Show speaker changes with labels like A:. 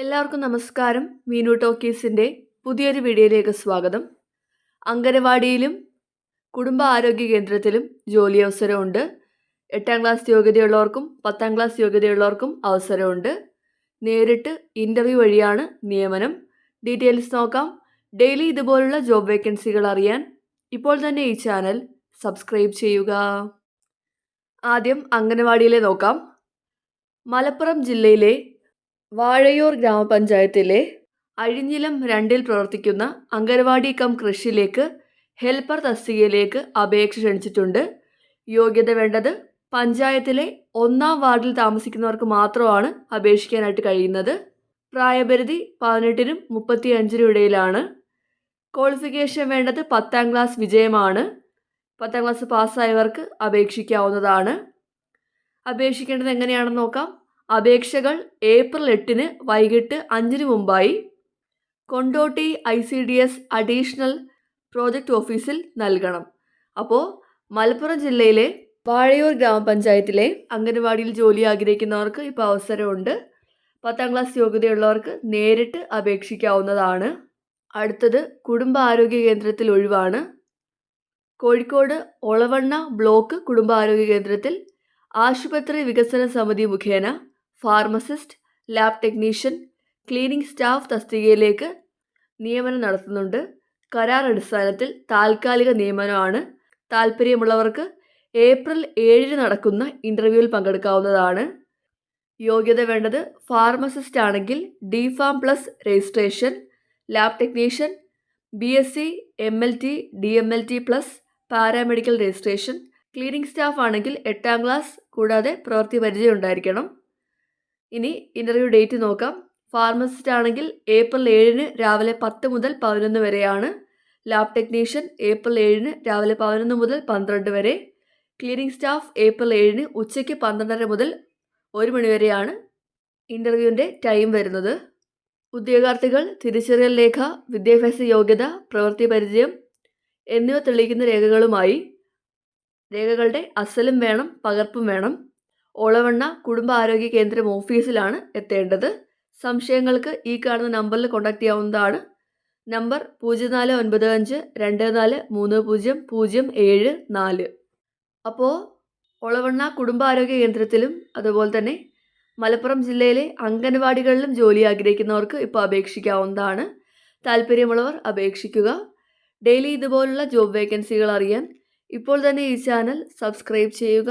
A: എല്ലാവർക്കും നമസ്കാരം. മീനു ടോക്കീസിന്റെ പുതിയൊരു വീഡിയോയിലേക്ക് സ്വാഗതം. അംഗനവാടിയിലും കുടുംബ ആരോഗ്യ കേന്ദ്രത്തിലും ജോലി അവസരമുണ്ട്. എട്ടാം ക്ലാസ് യോഗ്യതയുള്ളവർക്കും പത്താം ക്ലാസ് യോഗ്യതയുള്ളവർക്കും അവസരമുണ്ട്. നേരിട്ട് ഇന്റർവ്യൂ വഴിയാണ് നിയമനം. ഡീറ്റെയിൽസ് നോക്കാം. ഡെയിലി ഇതുപോലുള്ള ജോബ് വേക്കൻസികൾ അറിയാൻ ഇപ്പോൾ തന്നെ ഈ ചാനൽ സബ്സ്ക്രൈബ് ചെയ്യുക. ആദ്യം അംഗനവാടിയിലെ നോക്കാം. മലപ്പുറം ജില്ലയിലെ വാഴയൂർ ഗ്രാമപഞ്ചായത്തിലെ അഴിഞ്ഞിലം രണ്ടിൽ പ്രവർത്തിക്കുന്ന അംഗനവാടി കം കൃഷിയിലേക്ക് ഹെൽപ്പർ തസ്തികയിലേക്ക് അപേക്ഷ ക്ഷണിച്ചിട്ടുണ്ട്. യോഗ്യത വേണ്ടത് പഞ്ചായത്തിലെ ഒന്നാം വാർഡിൽ താമസിക്കുന്നവർക്ക് മാത്രമാണ് അപേക്ഷിക്കാനായിട്ട് കഴിയുന്നത്. പ്രായപരിധി പതിനെട്ടിനും മുപ്പത്തി അഞ്ചിനും ഇടയിലാണ്. ക്വാളിഫിക്കേഷൻ വേണ്ടത് പത്താം ക്ലാസ് വിജയമാണ്. പത്താം ക്ലാസ് പാസ്സായവർക്ക് അപേക്ഷിക്കാവുന്നതാണ്. അപേക്ഷിക്കേണ്ടത് എങ്ങനെയാണെന്ന് നോക്കാം. അപേക്ഷകൾ ഏപ്രിൽ എട്ടിന് വൈകിട്ട് അഞ്ചിന് മുമ്പായി Kondotty I C D S additional project ഓഫീസിൽ നൽകണം. അപ്പോൾ മലപ്പുറം ജില്ലയിലെ വാഴയൂർ ഗ്രാമപഞ്ചായത്തിലെ അംഗനവാടിയിൽ ജോലി ആഗ്രഹിക്കുന്നവർക്ക് ഇപ്പോൾ അവസരമുണ്ട്. പത്താം ക്ലാസ് യോഗ്യതയുള്ളവർക്ക് നേരിട്ട് അപേക്ഷിക്കാവുന്നതാണ്. അടുത്തത് കുടുംബാരോഗ്യ കേന്ദ്രത്തിൽ ഒഴിവാണ്. കോഴിക്കോട് ഒളവണ്ണ ബ്ലോക്ക് കുടുംബാരോഗ്യ കേന്ദ്രത്തിൽ ആശുപത്രി വികസന സമിതി മുഖേന pharmacist lab technician cleaning staff തസ്തികയിലേക്ക് നിയമനം നടത്തുന്നുണ്ട്. കരാർ അടിസ്ഥാനത്തിൽ താൽക്കാലിക നിയമനമാണ്. താൽപ്പര്യമുള്ളവർക്ക് ഏപ്രിൽ ഏഴിന് നടക്കുന്ന ഇന്റർവ്യൂവിൽ പങ്കെടുക്കാവുന്നതാണ്. യോഗ്യത വേണ്ടത് ഫാർമസിസ്റ്റ് ആണെങ്കിൽ D Pharm plus registration lab technician B S C M L T D M L T plus paramedical registration cleaning staff ആണെങ്കിൽ എട്ടാം ക്ലാസ് കൂടാതെ പ്രവൃത്തി പരിചയം ഉണ്ടായിരിക്കണം. ഇനി ഇന്റർവ്യൂ ഡേറ്റ് നോക്കാം. ഫാർമസിസ്റ്റ് ആണെങ്കിൽ ഏപ്രിൽ ഏഴിന് രാവിലെ പത്ത് മുതൽ പതിനൊന്ന് വരെയാണ്. ലാബ് ടെക്നീഷ്യൻ ഏപ്രിൽ ഏഴിന് രാവിലെ പതിനൊന്ന് മുതൽ പന്ത്രണ്ട് വരെ. ക്ലീനിങ് സ്റ്റാഫ് ഏപ്രിൽ ഏഴിന് ഉച്ചയ്ക്ക് പന്ത്രണ്ടര മുതൽ ഒരു മണിവരെയാണ് ഇന്റർവ്യൂവിന്റെ ടൈം വരുന്നത്. ഉദ്യോഗാർത്ഥികൾ തിരിച്ചറിയൽ രേഖ വിദ്യാഭ്യാസ യോഗ്യത പ്രവൃത്തി പരിചയം എന്നിവ തെളിയിക്കുന്ന രേഖകളുമായി രേഖകളുടെ അസലും വേണം പകർപ്പും വേണം. ഒളവണ്ണ കുടുംബ ആരോഗ്യ കേന്ദ്രം ഓഫീസിലാണ് എത്തേണ്ടത്. സംശയങ്ങൾക്ക് ഈ കാണുന്ന നമ്പറിൽ കോൺടാക്ട് ചെയ്യാവുന്നതാണ്. നമ്പർ പൂജ്യം നാല് ഒൻപത് അഞ്ച് രണ്ട് നാല് മൂന്ന് പൂജ്യം പൂജ്യം ഏഴ് നാല്. അപ്പോൾ ഒളവണ്ണ കുടുംബാരോഗ്യ കേന്ദ്രത്തിലും അതുപോലെ തന്നെ മലപ്പുറം ജില്ലയിലെ അംഗൻവാടികളിലും ജോലി ആഗ്രഹിക്കുന്നവർക്ക് ഇപ്പോൾ അപേക്ഷിക്കാവുന്നതാണ്. താല്പര്യമുള്ളവർ അപേക്ഷിക്കുക. ഡെയിലി ഇതുപോലുള്ള ജോബ് വേക്കൻസികൾ അറിയാൻ ഇപ്പോൾ തന്നെ ഈ ചാനൽ സബ്സ്ക്രൈബ് ചെയ്യുക.